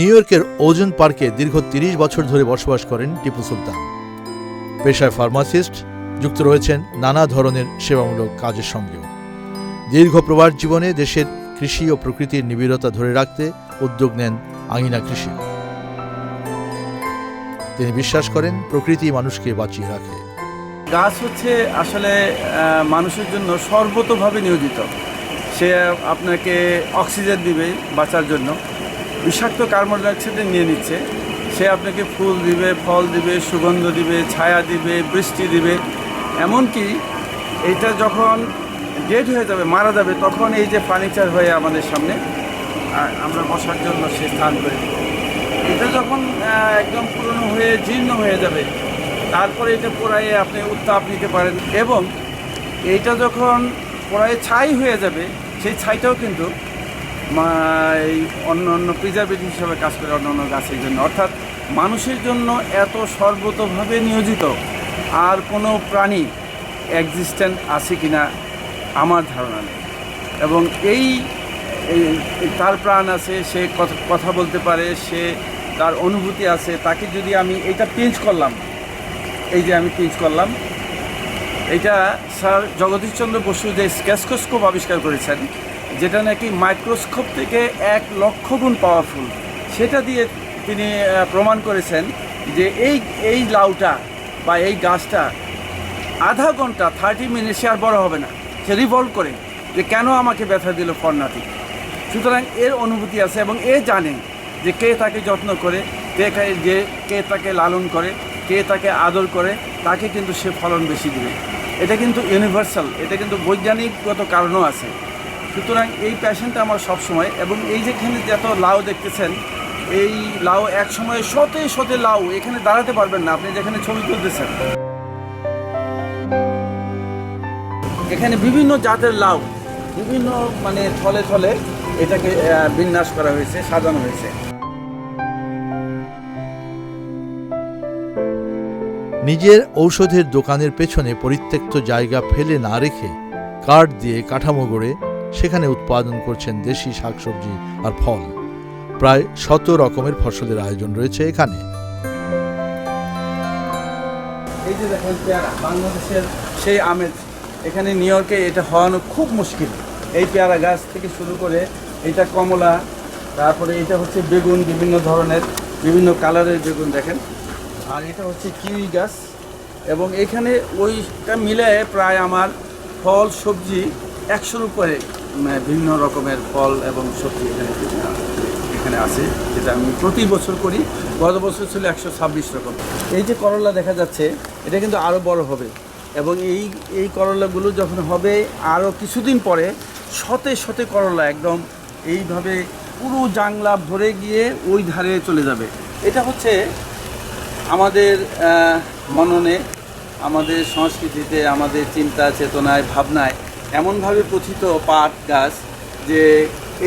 New ইয়র্কের ওজন পার্কে দীর্ঘ তিরিশ বছর ধরে বসবাস করেন টিপু সুলতান। পেশায় ফার্মাসিস্ট, যুক্ত রয়েছেন নানা ধরনের সেবামূলক কাজের সঙ্গেও। দীর্ঘ প্রবাস জীবনে দেশের কৃষি ও প্রকৃতির নিবিড়তা ধরে রাখতে উদ্যোগ নেন আঙিনা কৃষি। তিনি বিশ্বাস করেন, প্রকৃতি মানুষকে বাঁচিয়ে রাখে। গাছ হচ্ছে আসলে মানুষের জন্য সর্বতভাবে নিয়োজিত। সে আপনাকে অক্সিজেন দিবে বাঁচার জন্য। বিষাক্ত কার্বন ডাইঅক্সাইড নিয়ে নিচ্ছে সে আপনাকে ফুল দিবে, ফল দিবে, সুগন্ধ দিবে, ছায়া দিবে, বৃষ্টি দিবে এমনকি এটা যখন ডেড হয়ে যাবে, মারা যাবে, তখন এই যে ফার্নিচার হয়ে আমাদের সামনে আমরা বসার জন্য সে স্থান করে। এটা যখন একদম পুরনো হয়ে, জীর্ণ হয়ে যাবে, তারপরে এটা পোড়াইয়ে আপনি উত্তাপ নিতে পারেন এবং এইটা যখন পোড়াইয়ে ছাই হয়ে যাবে, সেই ছাইটাও কিন্তু অন্য অন্য প্রিজার্ভেটিভ হিসাবে কাজ করে অন্য অন্য গাছের জন্য। অর্থাৎ মানুষের জন্য এত সর্বতভাবে নিয়োজিত আর কোনো প্রাণী এক্সিস্ট্যান্ট আছে কি না আমার ধারণা নেই। এবং এই তার প্রাণ আছে, সে কথা বলতে পারে, সে তার অনুভূতি আছে, তাকে যদি আমি এইটা পিঞ্চ করলাম, এই যে আমি পিঞ্চ করলাম এটা স্যার জগদীশচন্দ্র বসু যে স্ক্যাসকোস্কোপ আবিষ্কার করেছেন যেটা নাকি মাইক্রোস্কোপ থেকে এক লক্ষ গুণ পাওয়ারফুল সেটা দিয়ে তিনি প্রমাণ করেছেন যে এই এই লাউটা বা এই গাছটা আধা ঘণ্টা থার্টি মিনিট সে আর বড় হবে না। সে রিভলভ করে যে কেন আমাকে ব্যথা দিল ফর্নাটি সুতরাং এর অনুভূতি আছে এবং এ জানে যে কে তাকে যত্ন করে, কে যে কে তাকে লালন করে, কে তাকে আদর করে, তাকে কিন্তু সে ফলন বেশি দেবে। এটা কিন্তু ইউনিভার্সাল এটা কিন্তু বৈজ্ঞানিকগত কারণও আছে। সুতরাং এই প্যাশনটা আমার সবসময় এবং এই যেখানে যত লাউ দেখতেছেন, এই লাউ এক সময় শতে শতে লাউ এখানে দাঁড়াতে পারবেন না, আপনি যেখানে ছবি তুলতেছেন। এখানে বিভিন্ন জাতের লাউ, বিভিন্ন মানে থলে থলে এটাকে বিন্যাস করা হয়েছে, সাজানো হয়েছে। নিজের ঔষধের দোকানের পেছনে পরিত্যক্ত জায়গা ফেলে না রেখে কাঠ দিয়ে কাঠামো গড়ে সেখানে উৎপাদন করছেন দেশি শাকসবজি আর ফল। প্রায় শত রকমের ফসলের আয়োজন রয়েছে এখানে। এই যে দেখেন পেয়ারা, বাংলাদেশের সেই আমেজ। এখানে নিউ ইয়র্কে এটা হওয়ানো খুব মুশকিল। এই পেয়ারা গাছ থেকে শুরু করে এটা কমলা, তারপরে এটা হচ্ছে বেগুন, বিভিন্ন ধরনের, বিভিন্ন কালারের বেগুন দেখেন। আর এটা হচ্ছে কিউই গাছ। এবং এখানে ওইটা মিলে প্রায় আমার ফল, সবজি একশোর উপরে বিভিন্ন রকমের ফল এবং সবজি এখানে এখানে আছে, যেটা আমি প্রতি বছর করি। গত বছর ছিল একশো ছাব্বিশ রকম। এই যে করলা দেখা যাচ্ছে, এটা কিন্তু আরও বড় হবে। এবং এই এই করলাগুলো যখন হবে আরও কিছুদিন পরে, শতে শতে করলা একদম এইভাবে পুরো জাংলা ভরে গিয়ে ওই ধারে চলে যাবে। এটা হচ্ছে আমাদের মননে, আমাদের সংস্কৃতিতে, আমাদের চিন্তা, চেতনায়, ভাবনায় এমনভাবে প্রথিত পাট গাছ যে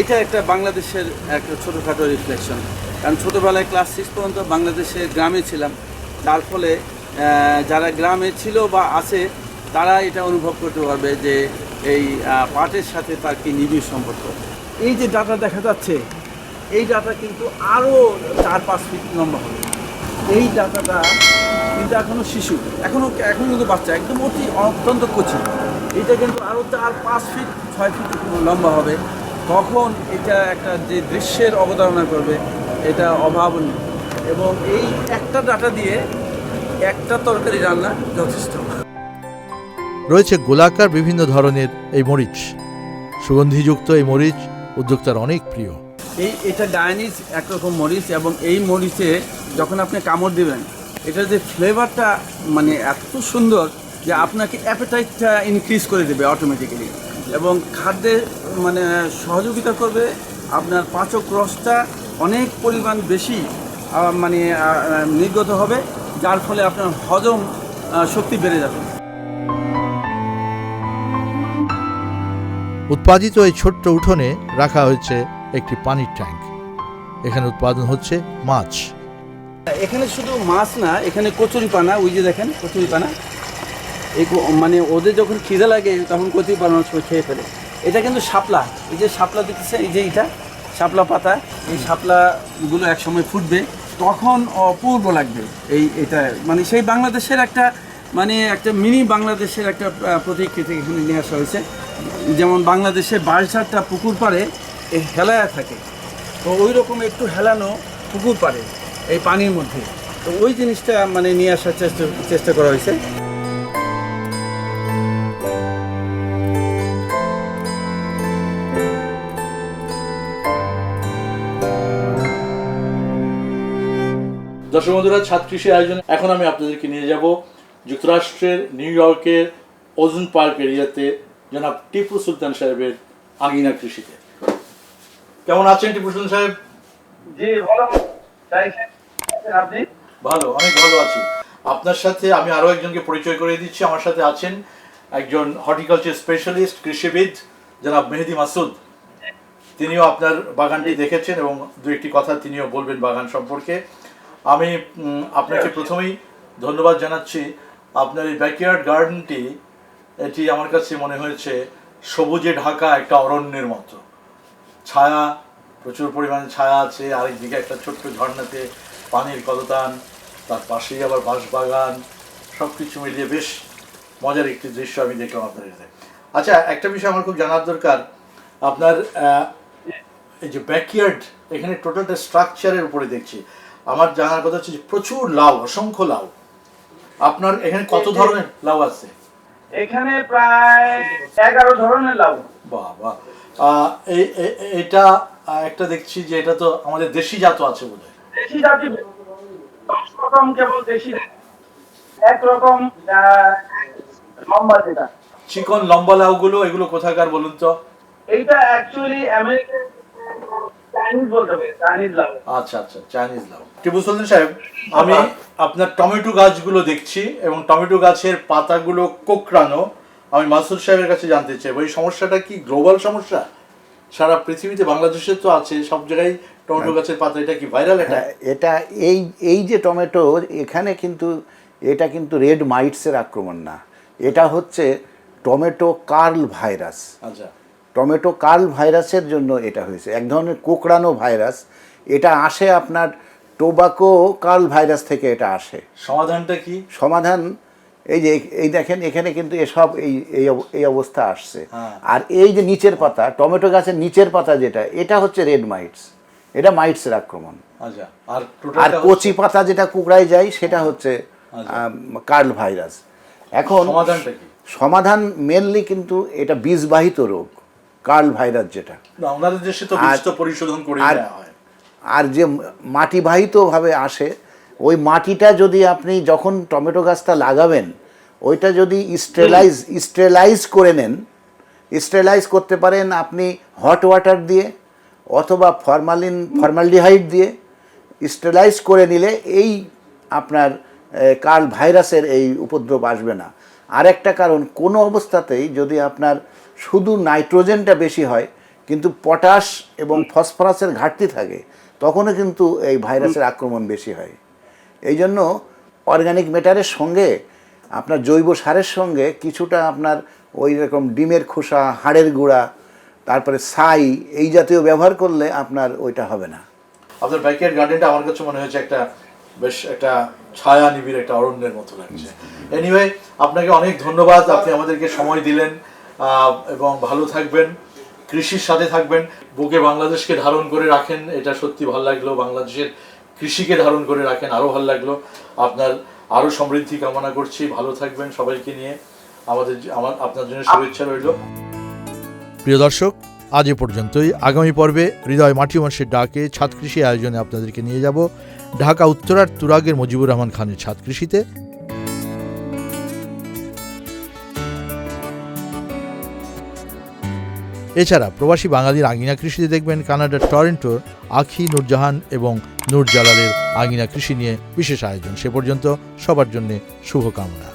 এটা একটা বাংলাদেশের একটা ছোটোখাটো রিফ্লেকশন কারণ ছোটোবেলায় ক্লাস সিক্স পর্যন্ত বাংলাদেশের গ্রামে ছিলাম। যার ফলে যারা গ্রামে ছিল বা আছে, তারা এটা অনুভব করতে পারবে যে এই পাটের সাথে তার কি নিবিড় সম্পর্ক। এই যে ডাটা দেখা যাচ্ছে, এই ডাটা কিন্তু আরও চার, পাঁচ ফিট লম্বা হবে। এই ডাটাটা কিন্তু এখনও শিশু এখনও এখনও কিন্তু বাচ্চা, একদম অতি অত্যন্ত কচি। এটা কিন্তু আরও চার পাঁচ ফিট ছয় ফিট লম্বা হবে। তখন এটা একটা যে দৃশ্যের অবতারণা করবে এটা অভাবনীয়। এবং এই একটা ডাটা দিয়ে একটা তরকারি রান্না যথেষ্ট। রয়েছে গোলাকার বিভিন্ন ধরনের এই মরিচ। সুগন্ধিযুক্ত এই মরিচ উদ্যোক্তার অনেক প্রিয়। এই এটা ডায়ানিজ একরকম মরিচ এবং এই মরিচে যখন আপনি কামড় দিবেন এটার যে ফ্লেভারটা মানে এত সুন্দর যে আপনাকে অ্যাপেটাইটটা ইনক্রিজ করে দেবে অটোমেটিক্যালি এবং খাদ্যে মানে সহযোগিতা করবে। আপনার পাচক রসটা অনেক পরিমাণ বেশি মানে নির্গত হবে যার ফলে আপনার হজম শক্তি বেড়ে যাবে। উৎপাদিত এই ছোট্ট উঠোনে রাখা হয়েছে একটি পানির ট্যাঙ্ক। এখানে উৎপাদন হচ্ছে মাছ। এখানে শুধু মাছ না এখানে কচুরি পানা ওই যে দেখেন কচুরি পানা এই কো- মানে ওদের যখন খিদে লাগে, তখন কচুরি পানা সব খেয়ে ফেলে। এটা কিন্তু শাপলা। এই যে শাপলা দেখতেছে এই যে এটা, শাপলা পাতা, এই শাপলাগুলো একসময় ফুটবে। তখন অপূর্ব লাগবে এই এটা। মানে সেই বাংলাদেশের একটা মানে একটা মিনি বাংলাদেশের একটা প্রতিকৃতি এখানে নিয়ে আসা হয়েছে। যেমন বাংলাদেশে বাঁশঝাড়টা পুকুর পাড়ে হেলায়া থাকে। তো ওই রকম একটু হেলানো পুকুর পাড়ে, এই পানির মধ্যে। তো ওই জিনিসটা মানে নিয়ে আসার চেষ্টা চেষ্টা করা হয়েছে। দর্শক বন্ধুরা ছাদ কৃষি আয়োজনে। এখন আমি আপনাদেরকে নিয়ে যাব যুক্তরাষ্ট্রের নিউ ইয়র্কের ওজন পার্ক এরিয়াতে জনাব টিপু সুলতান সাহেবের আঙিনা কৃষিতে। কেমন আছেন টিপু সুলতান সাহেব? জি ভালো। আপনি? ভালো অনেক ভালো আছি। আপনার সাথে আমি আরও একজনকে পরিচয় করে দিচ্ছি। আমার সাথে আছেন একজন হর্টিকালচার স্পেশালিস্ট কৃষিবিদ জনাব মেহেদি মাসুদ। তিনিও আপনার বাগানটি দেখেছেন এবং দু একটি কথা তিনিও বলবেন বাগান সম্পর্কে। আমি আপনাকে প্রথমেই ধন্যবাদ জানাচ্ছি। আপনার এই ব্যাকইয়ার্ড গার্ডেনটি এটি আমার কাছে মনে হয়েছে সবুজে ঢাকা একটা অরণ্যের মতো। ছায়া প্রচুর পরিমাণে ছায়া আছে আরেকদিকে একটা ছোট্ট ঝর্ণাতে পানির কলতান তার পাশেই আবার বাঁশবাগান সব কিছু মিলিয়ে বেশ মজার একটি দৃশ্য আমি দেখলাম আপনার এতে আচ্ছা একটা বিষয় আমার খুব জানার দরকার। আপনার এই যে ব্যাকইয়ার্ড এখানে টোটালটা স্ট্রাকচারের উপরে দেখছি। আমার জানার কথা হচ্ছে প্রচুর লাউ অসংখ্য লাউ। আপনার এখানে কত ধরনের লাউ আছে? এখানে প্রায় এগারো ধরনের লাউ। এই- এটা একটা দেখছি যে এটা তো আমাদের দেশি জাত আছে বোধ হয় দেশি জাতি রকম কেবল দেশি একরকম লম্বা যেটা। চিকন লম্বা লাউগুলো এগুলো কোথাকার বলুন তো? এইটা অ্যাকচুয়ালি আমেরিকান চাইনিজ বলতে হবে চাইনিজ লাউ আচ্ছা আচ্ছা চাইনিজ লাউ টিপু সুলতান সাহেব আমি আপনার টমেটো গাছগুলো দেখছি এবং টমেটো গাছের পাতাগুলো কোকড়ানো। আমি মাসুদ সাহেবের কাছে জানতে চাই ওই সমস্যাটা কি গ্লোবাল সমস্যা? সারা পৃথিবীতে বাংলাদেশে তো আছে সব জায়গায় টমেটো গাছের পাতা এটা কি ভাইরাল এটা হ্যাঁ, এটা এই এই যে টমেটো এখানে কিন্তু এটা কিন্তু রেড মাইটসের আক্রমণ না। এটা হচ্ছে টমেটো কার্ল ভাইরাস। আচ্ছা। টমেটো কার্ল ভাইরাসের জন্য এটা হয়েছে। এক ধরনের কোকড়ানো ভাইরাস। এটা আসে আপনার টোবাকো কার্ল ভাইরাস থেকে এটা আসে। সমাধানটা কি? সমাধান এই যে এই দেখেন এখানে কিন্তু এসব এই এই অব- এই অবস্থা আসছে। হ্যাঁ। আর এই যে নিচের পাতা টমেটো গাছের নিচের পাতা যেটা এটা হচ্ছে রেড মাইটস এটা মাইটসের আক্রমণ। আচ্ছা আর আর কচি পাতা যেটা কুকড়ায় যায় সেটা হচ্ছে আচ্ছা। Curl virus. এখন সমাধান মেনলি কিন্তু এটা বীজবাহিত রোগ। কার্ল ভাইরাস যেটা। ওনাদের দেশে তো আর- বীজ তো পরিশোধন করে আর- হয়। আর যে মাটিবাহিতভাবে আসে ওই মাটিটা যদি আপনি যখন টমেটো গাছটা লাগাবেন ওইটা যদি স্টেলাইজ স্টেলাইজ করে নেন স্টেলাইজ করতে পারেন আপনি হট ওয়াটার দিয়ে অথবা ফরমালিন ফর্মালডিহাইড দিয়ে স্টেলাইজ করে নিলে এই আপনার কার্ল ভাইরাসের এই উপদ্রব আসবে না। আরেকটা কারণ কোনো অবস্থাতেই যদি আপনার শুধু নাইট্রোজেনটা বেশি হয় কিন্তু পটাশ এবং ফসফরাসের ঘাটতি থাকে তখনও কিন্তু এই ভাইরাসের আক্রমণ বেশি হয়। এই জন্য অর্গানিক ম্যাটারের সঙ্গে আপনার জৈব সারের সঙ্গে কিছুটা আপনার ওই রকম ডিমের খোসা হাড়ের গুঁড়া তারপরে ছাই এই জাতীয় ব্যবহার করলে আপনার ওইটা হবে না। আপনার ব্যাকইয়ার্ড গার্ডেনটা আমার কাছে মনে হয়েছে একটা বেশ একটা ছায়া নিবিড় একটা অরণ্যের মতো লাগছে। এনিওয়ে আপনাকে অনেক ধন্যবাদ আপনি আমাদেরকে সময় দিলেন। এবং ভালো থাকবেন, কৃষির সাথে থাকবেন, বুকে বাংলাদেশকে ধারণ করে রাখেন, এটা সত্যি ভালো লাগল, বাংলাদেশের কৃষিকে ধারণ করে রাখেন, আরও ভালো লাগল। আপনার আরও সমৃদ্ধি কামনা করছি, ভালো থাকবেন সবাইকে নিয়ে। আমাদের আমার, আপনার জন্য শুভেচ্ছা রইল। প্রিয় দর্শক, আজ এ পর্যন্তই। আগামী পর্বে হৃদয় মাটি মাসের ডাকে ছাদ কৃষি আয়োজনে আপনাদেরকে নিয়ে যাব। ঢাকা উত্তরার তুরাগের মুজিবুর রহমান খানের ছাদ কৃষিতে। এছাড়া প্রবাসী বাঙালির আঙিনা কৃষিতে দেখবেন কানাডার টরেন্টোর আখি, নূরজাহান এবং নূর জালালের আঙিনা কৃষি নিয়ে বিশেষ আয়োজন। সে পর্যন্ত সবার জন্যে শুভকামনা।